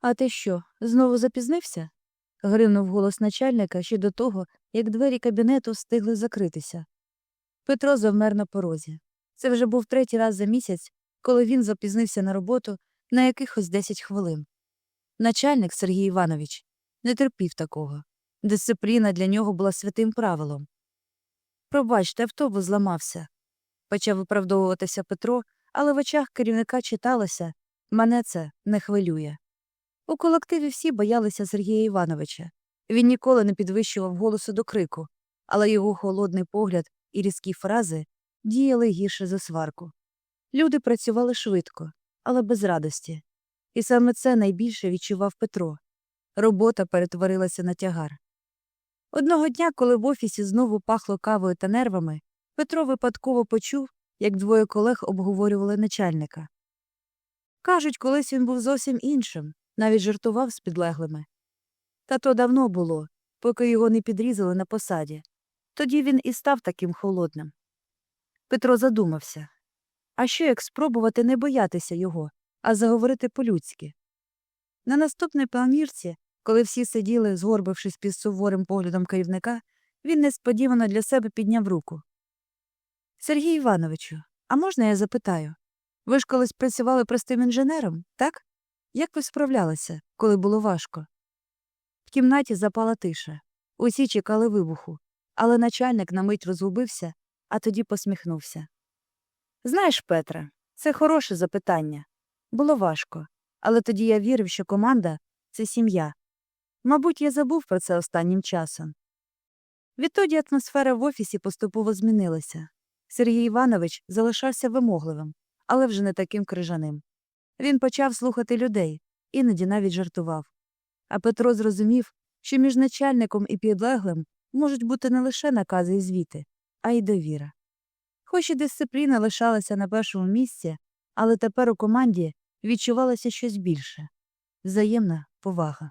А ти що, знову запізнився? гримнув голос начальника ще до того, як двері кабінету встигли закритися. Петро завмер на порозі. Це вже був третій раз за місяць, коли він запізнився на роботу на якихось 10 хвилин. Начальник Сергій Іванович не терпів такого. Дисципліна для нього була святим правилом. Пробачте, автобус зламався. Почав виправдовуватися Петро, але в очах керівника читалося мене це не хвилює. У колективі всі боялися Сергія Івановича. Він ніколи не підвищував голосу до крику, але його холодний погляд і різкі фрази діяли гірше за сварку. Люди працювали швидко, але без радості. І саме це найбільше відчував Петро. Робота перетворилася на тягар. Одного дня, коли в офісі знову пахло кавою та нервами, Петро випадково почув, як двоє колег обговорювали начальника. Кажуть, колись він був зовсім іншим, навіть жартував з підлеглими. Та то давно було, поки його не підрізали на посаді. Тоді він і став таким холодним. Петро задумався а що як спробувати не боятися його, а заговорити по-людськи? На наступній планірці, коли всі сиділи, згорбившись під суворим поглядом керівника, він несподівано для себе підняв руку. Сергій Івановичу, а можна я запитаю? Ви ж колись працювали простим інженером, так? Як ви справлялися, коли було важко? В кімнаті запала тиша. Усі чекали вибуху, але начальник на мить розгубився, а тоді посміхнувся. Знаєш, Петре, це хороше запитання. Було важко, але тоді я вірив, що команда це сім'я. Мабуть, я забув про це останнім часом. Відтоді атмосфера в офісі поступово змінилася. Сергій Іванович залишався вимогливим, але вже не таким крижаним. Він почав слухати людей, іноді навіть жартував. А Петро зрозумів, що між начальником і підлеглим можуть бути не лише накази і звіти, а й довіра. Хоч і дисципліна лишалася на першому місці, але тепер у команді відчувалося щось більше взаємна повага.